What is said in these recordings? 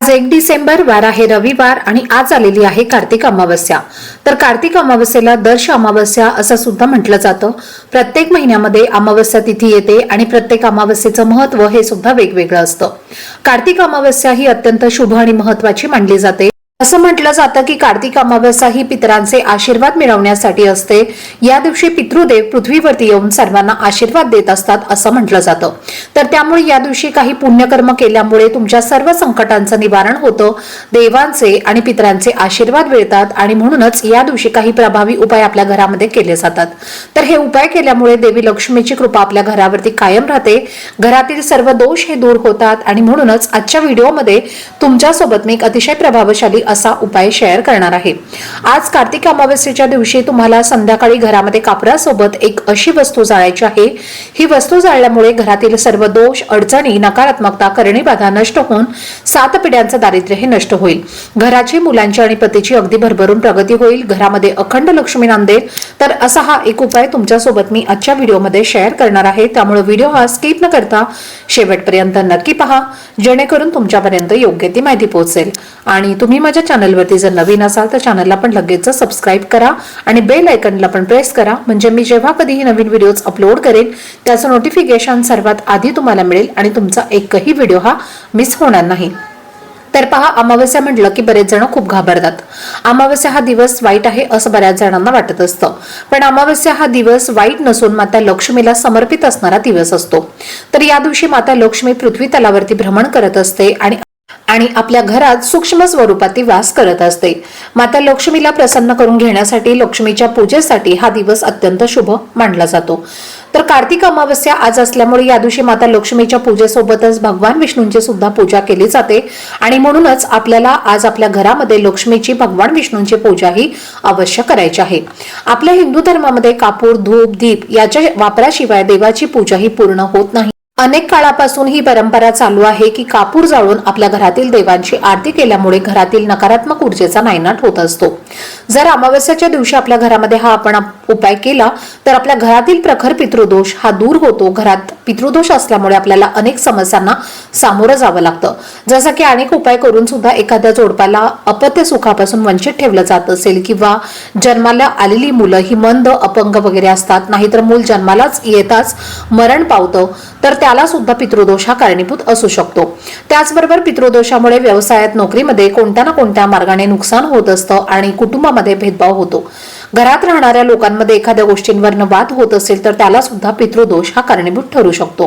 आज एक डिसेंबर वार आहे रविवार आणि आज आलेली आहे कार्तिक अमावस्या. तर कार्तिक अमावस्येला दर्श अमावस्या असं सुद्धा म्हटलं जातं. प्रत्येक महिन्यामध्ये अमावस्या तिथी येते आणि प्रत्येक अमावस्येचं महत्त्व हे सुद्धा वेगवेगळं असतं. कार्तिक अमावस्या ही अत्यंत शुभ आणि महत्वाची मानली जाते. असं म्हटलं जातं की कार्तिक अमावस्या ही पितरांचे आशीर्वाद मिळवण्यासाठी असते. या दिवशी पितृदेव पृथ्वीवरती येऊन सर्वांना आशीर्वाद देत असतात असं म्हटलं जातं. तर त्यामुळे या दिवशी काही पुण्यकर्म केल्यामुळे तुमच्या सर्व संकटांचं निवारण होतं. देवांचे आणि पितरांचे आशीर्वाद मिळतात आणि म्हणूनच या दिवशी काही प्रभावी उपाय आपल्या घरामध्ये केले जातात. तर हे उपाय केल्यामुळे देवी लक्ष्मीची कृपा आपल्या घरावरती कायम राहते. घरातील सर्व दोष हे दूर होतात आणि म्हणूनच आजच्या व्हिडिओमध्ये तुमच्यासोबत मी एक अतिशय प्रभावशाली असा उपाय शेअर करणार आहे. आज कार्तिक अमावस्येच्या दिवशी तुम्हाला संध्याकाळी घरामध्ये कापरासोबत एक अशी वस्तू जाळायची आहे. ही वस्तू जाळल्यामुळे घरातील सर्व दोष अडचणी नकारात्मकता करणी बाधा नष्ट होऊन सात पिढ्यांचं दारिद्र्य हे नष्ट होईल. घराची मुलांची आणि पतीची अगदी भरभरून प्रगती होईल. घरामध्ये अखंड लक्ष्मी नांदेल तर असा हा एक उपाय तुमच्यासोबत मी आजच्या व्हिडिओमध्ये शेअर करणार आहे. त्यामुळे व्हिडिओ हा स्किप न करता शेवटपर्यंत नक्की पहा. जेणेकरून तुमच्यापर्यंत योग्य ती माहिती पोहोचेल. आणि तुम्ही माझ्या चॅनलवरती जर नवीन असाल तर चॅनलला पण लगेच सबस्क्राईब करा आणि बेल आयकनला पण प्रेस करा. म्हणजे मी जेव्हा कधीही नवीन व्हिडिओज अपलोड करेन त्याचं नोटिफिकेशन सर्वात आधी तुम्हाला मिळेल आणि तुमचा एकही व्हिडिओ हा मिस होणार नाही. तर पहा अमावस्या म्हटलं की बरेच जण खूप घाबरतात. अमावस्या हा दिवस वाईट आहे असं बऱ्याच जणांना वाटत असतं. पण अमावस्या हा दिवस वाईट नसून माता लक्ष्मीला समर्पित असणारा दिवस असतो. तर या दिवशी माता लक्ष्मी पृथ्वी तलावरती भ्रमण करत असते आणि आणि आपल्या घरात सूक्ष्म स्वरूपात ती वास करत असते. माता लक्ष्मीला प्रसन्न करून घेण्यासाठी लक्ष्मीच्या पूजेसाठी हा दिवस अत्यंत शुभ मानला जातो. तर कार्तिक अमावस्या आज असल्यामुळे या दिवशी माता लक्ष्मीच्या पूजेसोबतच भगवान विष्णूंची सुद्धा पूजा केली जाते. आणि म्हणूनच आपल्याला आज आपल्या घरामध्ये लक्ष्मीची भगवान विष्णूंची पूजा ही अवश्य करायची आहे. आपल्या हिंदू धर्मामध्ये कापूर धूप दीप याच्या वापराशिवाय देवाची पूजा ही पूर्ण होत नाही. अनेक काळापासून ही परंपरा चालू आहे की कापूर जाळून आपल्या घरातील देवांची आरती केल्यामुळे घरातील नकारात्मक ऊर्जेचा नायनाट होत असतो. जर अमावस्याच्या दिवशी आपल्या घरामध्ये हा आपण उपाय केला तर आपल्या घरातील प्रखर पितृदोष हा दूर होतो. घरात पितृदोष असल्यामुळे आपल्याला अनेक समस्यांना सामोरं जावं लागतं. जसं की अनेक उपाय करून सुद्धा एखाद्या जोडपाला अपत्य सुखापासून वंचित ठेवलं जात असेल किंवा जन्माला आलेली मुलं ही मंद अपंग वगैरे असतात नाहीतर मूल जन्मालाच येताच मरण पावतं तर त्या त्याला सुद्धा पितृदोष हा कारणीभूत असू शकतो. त्याचबरोबर पितृदोषामुळे व्यवसायात नोकरीमध्ये कोणत्या ना कोणत्या मार्गाने नुकसान होत असतं आणि कुटुंबामध्ये भेदभाव होतो. घरात राहणाऱ्या लोकांमध्ये एखाद्या गोष्टींवरनं वाद होत असेल तर त्याला सुद्धा पितृदोष हा कारणीभूत ठरू शकतो.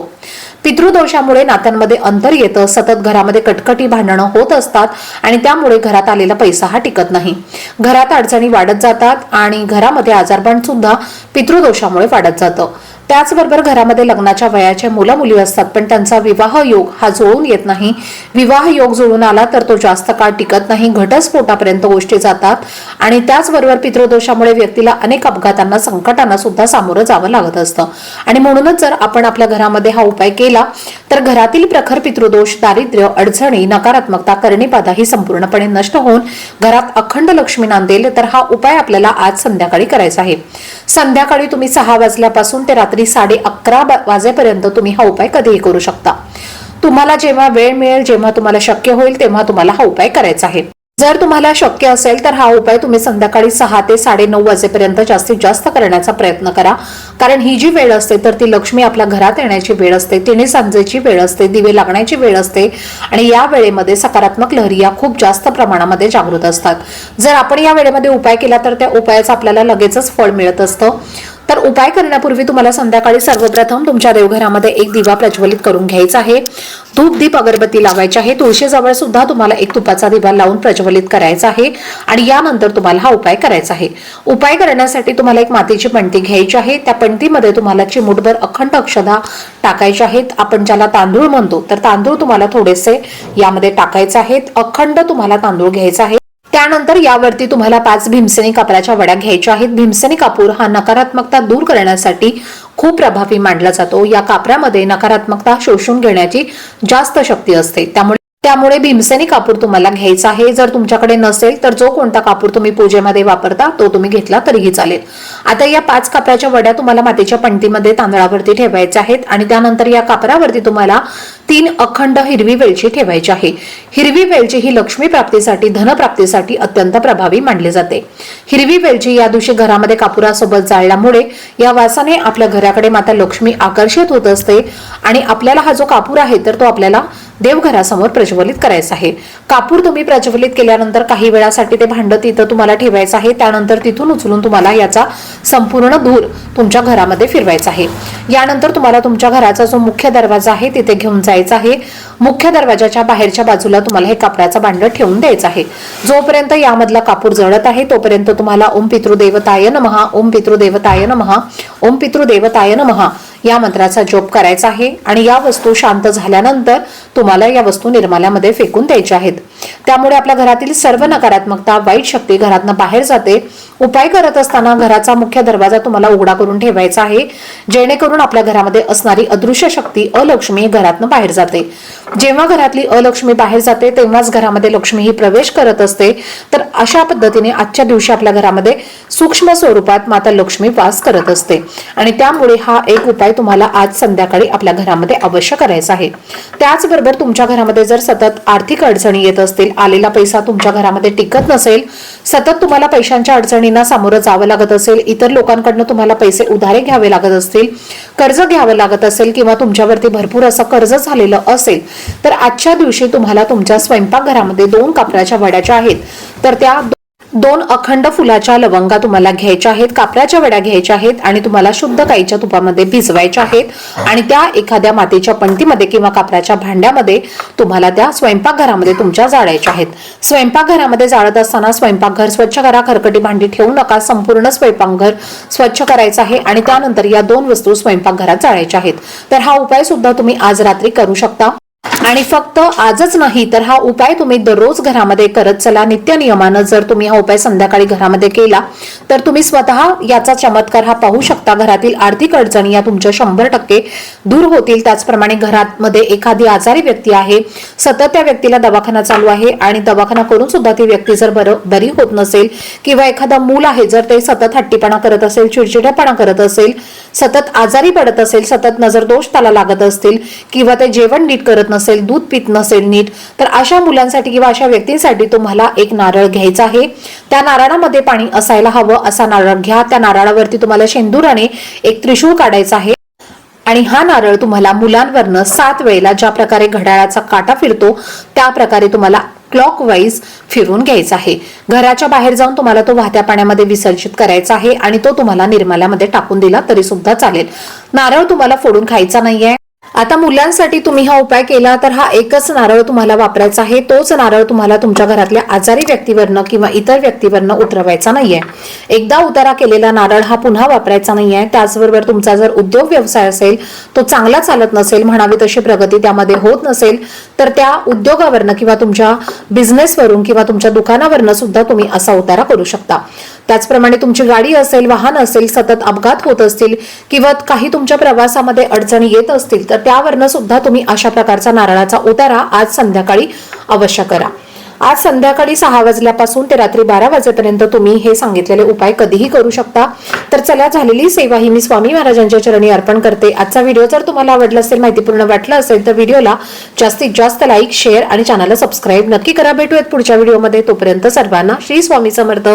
पितृदोषामुळे नात्यांमध्ये अंतर येतं सतत घरामध्ये कटकटी भांडणं होत असतात आणि त्यामुळे घरात आलेला पैसा हा टिकत नाही. घरात अडचणी वाढत जातात आणि घरामध्ये आजारपण सुद्धा पितृदोषामुळे वाढत जातं. त्याचबरोबर घरामध्ये लग्नाच्या वयाच्या मुलं मुली असतात पण त्यांचा विवाह योग हा जुळून येत नाही. विवाह योग जुळून आला तर तो जास्त काळ टिकत नाही घटस्फोटापर्यंत गोष्टी जातात आणि त्याचबरोबर पितृदोषामुळे व्यक्तीला अनेक अपघातांना संकटांना सुद्धा सामोरं जावं लागत असतं. आणि म्हणूनच जर आपण आपल्या घरामध्ये हा उपाय केला तर घरातील प्रखर पितृदोष दारिद्र्य अडचणी नकारात्मकता करणीबाधा ही संपूर्णपणे नष्ट होऊन घरात अखंड लक्ष्मी नांदेल तर हा उपाय आपल्याला आज संध्याकाळी करायचा आहे. संध्याकाळी तुम्ही सहा वाजल्यापासून ते रात्री साडे अकरा वाजेपर्यंत तुम्ही हा उपाय कधीही करू शकता. तुम्हाला जेव्हा वेळ मिळेल जेव्हा तुम्हाला शक्य होईल तेव्हा तुम्हाला हा उपाय करायचा आहे. जर तुम्हाला शक्य असेल तर हा उपाय तुम्ही संध्याकाळी सहा ते साडे नऊ वाजेपर्यंत जास्तीत जास्त करण्याचा प्रयत्न करा. कारण ही जी वेळ असते तर ती लक्ष्मी आपल्या घरात येण्याची वेळ असते तिने सांजेची वेळ असते दिवे लागण्याची वेळ असते आणि या वेळेमध्ये सकारात्मक लहरी या खूप जास्त प्रमाणामध्ये जागृत असतात. जर आपण या वेळेमध्ये उपाय केला तर त्या उपायाचं आपल्याला लगेचच फळ मिळत असतं. तर उपाय करण्यापूर्वी तुम्हाला संध्याकाळी सर्वप्रथम तुमच्या देवघरामध्ये एक दिवा प्रज्वलित करून घ्यायचा आहे. धूप दीप अगरबत्ती लावायची आहे. तुळशीजवळ सुद्धा तुम्हाला एक तुपाचा दिवा लावून प्रज्वलित करायचा आहे आणि यानंतर तुम्हाला हा उपाय करायचा आहे. उपाय करण्यासाठी तुम्हाला एक मातीची पणती घ्यायची आहे. त्या पणतीमध्ये तुम्हाला चिमुटभर अखंड अक्षदा टाकायच्या आहेत. आपण ज्याला तांदूळ म्हणतो तर तांदूळ तुम्हाला थोडेसे यामध्ये टाकायचे आहेत. अखंड तुम्हाला तांदूळ घ्यायचा आहे त्यानंतर यावरती तुम्हाला पाच भीमसेनी कापराच्या वड्या घ्यायच्या आहेत. भीमसेनी कापूर हा नकारात्मकता दूर करण्यासाठी खूप प्रभावी मानला जातो. या कापरामध्ये नकारात्मकता शोषून घेण्याची जास्त शक्ती असते. त्यामुळे त्यामुळे भीमसेनी कापूर तुम्हाला घ्यायचा आहे. जर तुमच्याकडे नसेल तर जो कोणता कापूर तुम्ही पूजेमध्ये वापरता तो तुम्ही घेतला तरीही चालेल. आता या पाच कापराच्या वड्या तुम्हाला मातीच्या पणतीमध्ये तांदळावरती ठेवायच्या आहेत आणि त्यानंतर या कापरावरती तुम्हाला तीन अखंड हिरवी वेलची ठेवायची आहे. हिरवी वेलची ही लक्ष्मी प्राप्तीसाठी धनप्राप्तीसाठी अत्यंत प्रभावी मानली जाते. हिरवी वेलची या दिवशी घरामध्ये कापुरासोबत जाळल्यामुळे या वासाने आपल्या घराकडे माता लक्ष्मी आकर्षित होत असते आणि आपल्याला हा जो कापूर आहे तर तो आपल्याला देवघरासमोर प्रज्वलित करायचं आहे. कापूर तुम्ही प्रज्वलित केल्यानंतर काही वेळासाठी ते भांड तिथं तुम्हाला ठेवायचं आहे. त्यानंतर तिथून उचलून तुम्हाला याचा संपूर्ण धूर तुमच्या घरामध्ये फिरवायचा आहे. यानंतर तुम्हाला तुमच्या घराचा जो मुख्य दरवाजा आहे तिथे घेऊन जायचा आहे. मुख्य दरवाजाच्या बाहेरच्या बाजूला तुम्हाला हे कापडाचा भांड ठेवून द्यायचं आहे. जोपर्यंत यामधला कापूर जळत आहे तोपर्यंत तुम्हाला ओम पितृदेवताय नमहा ओम पितृदेवताय नमहा ओम पितृदेवताय नमहा या मंत्राचा जप करायचा आहे आणि या वस्तू शांत झाल्यानंतर तुम्हाला या वस्तू निर्माल्यामध्ये फेकून द्यायच्या आहेत. त्यामुळे आपल्या घरातील सर्व नकारात्मकता वाईट शक्ती घरातनं बाहेर जाते. उपाय करत असताना घराचा मुख्य दरवाजा तुम्हाला उघडा करून ठेवायचा आहे. जेणेकरून आपल्या घरामध्ये असणारी अदृश्य शक्ती अलक्ष्मी घरातनं बाहेर जाते. जेव्हा घरातली अलक्ष्मी बाहेर जाते तेव्हाच घरामध्ये लक्ष्मी ही प्रवेश करत असते. तर अशा पद्धतीने आजच्या दिवशी आपल्या घरामध्ये सूक्ष्म स्वरूपात माता लक्ष्मी वास करत असते. आणि त्यामुळे हा एक उपाय तुम्हाला आज संध्याकाळी आपल्या घरामध्ये अवश्य करायचा आहे. त्याचबरोबर तुमच्या घरामध्ये जर सतत आर्थिक अडचणी येत नसतील आलेला पैसा तुमच्या घरामध्ये टिकत नसेल सतत तुम्हाला पैशांच्या अडचणींना सामोरं जावं लागत असेल इतर लोकांकडनं तुम्हाला पैसे उधारे घ्यावे लागत असतील कर्ज घ्यावं लागत असेल किंवा तुमच्यावरती भरपूर असं कर्ज झालेलं असेल तर आजच्या दिवशी तुम्हाला तुमच्या स्वयंपाकघरामध्ये दोन कापडाच्या वड्याच्या आहेत. तर त्या दोन अखंड फुलाच्या लवंगा तुम्हाला घ्यायच्या आहेत कापराच्या वड्या घ्यायच्या आहेत आणि तुम्हाला शुद्ध गाईच्या तुपामध्ये भिजवायच्या आहेत. आणि त्या एखाद्या मातीच्या पंक्तीमध्ये किंवा कापराच्या भांड्यामध्ये तुम्हाला त्या स्वयंपाकघरामध्ये तुमच्या जाळायच्या आहेत. स्वयंपाकघरामध्ये जाळत असताना स्वयंपाकघर स्वच्छ करा खरकटी भांडी ठेवू नका संपूर्ण स्वयंपाकघर स्वच्छ करायचं आहे आणि त्यानंतर या दोन वस्तू स्वयंपाकघरात जाळायच्या आहेत. तर हा उपाय सुद्धा तुम्ही आज रात्री करू शकता. आणि फक्त आजच नाही तर हा उपाय तुम्ही दररोज घरामध्ये करत चला. नित्य नियमानं जर तुम्ही हा उपाय संध्याकाळी घरामध्ये केला तर तुम्ही स्वतः याचा चमत्कार हा पाहू शकता. घरातील आर्थिक अडचणी या तुमच्या शंभर टक्के दूर होतील. त्याचप्रमाणे घरामध्ये एखादी आजारी व्यक्ती आहे सतत त्या व्यक्तीला दवाखाना चालू आहे आणि दवाखाना करून सुद्धा ती व्यक्ती जर बरं बरी होत नसेल किंवा एखादा मूल आहे जर ते सतत हट्टीपणा करत असेल चिडचिडेपणा करत असेल सतत आजारी पडत असेल सतत नजर दोष त्याला लागत असतील किंवा ते जेवण नीट करत नसेल नसेल दूध पित नसेल नीट तर अशा मुलांसाठी किंवा अशा व्यक्तींसाठी तुम्हाला एक नारळ घ्यायचा आहे. त्या नारळामध्ये पाणी असायला हवं असा नारळ घ्या. त्या नारळावरती तुम्हाला शेंदुराने एक त्रिशूळ काढायचा आहे. आणि हा नारळ तुम्हाला मुलांवरनं सात वेळेला ज्या प्रकारे घड्याळाचा काटा फिरतो त्या प्रकारे तुम्हाला क्लॉक वाईज फिरून घ्यायचा आहे. घराच्या बाहेर जाऊन तुम्हाला तो वाहत्या पाण्यामध्ये विसर्जित करायचा आहे आणि तो तुम्हाला निर्माल्यामध्ये टाकून दिला तरी सुद्धा चालेल. नारळ तुम्हाला फोडून खायचा नाहीये. आता मुलांसाठी तुम्ही हा उपाय केला तर हा एकच नारळ तुम्हाला वापरायचा आहे. तोच नारळ तुम्हाला तुमच्या घरातल्या आजारी व्यक्तीवरनं किंवा इतर व्यक्तीवरनं उतरवायचा नाहीये. एकदा उतारा केलेला नारळ हा पुन्हा वापरायचा नाहीये. त्याचबरोबर तुमचा जर उद्योग व्यवसाय असेल तो चांगला चालत नसेल म्हणावी तशी प्रगती त्यामध्ये होत नसेल तर त्या उद्योगावरनं किंवा तुमच्या बिझनेसवरून किंवा तुमच्या दुकानावरनं सुद्धा तुम्ही असा उतारा करू शकता. त्याचप्रमाणे तुमची गाडी असेल वाहन असेल सतत अपघात होत असतील किंवा काही तुमच्या प्रवासामध्ये अडचणी येत असतील तर त्यावरनं सुद्धा तुम्ही अशा प्रकारचा नारळाचा उतारा आज संध्याकाळी अवश्य करा. आज संध्याकाळी सहा वाजल्यापासून ते रात्री बारा वाजेपर्यंत तुम्ही हे सांगितलेले उपाय कधीही करू शकता. तर चला झालेली सेवा ही मी स्वामी महाराजांच्या चरणी अर्पण करते. आजचा व्हिडिओ जर तुम्हाला आवडला असेल माहितीपूर्ण वाटलं असेल तर व्हिडिओला जास्तीत जास्त लाईक शेअर आणि चॅनलला सबस्क्राईब नक्की करा. भेटूयात पुढच्या व्हिडिओमध्ये. तोपर्यंत सर्वांना श्री स्वामी समर्थ.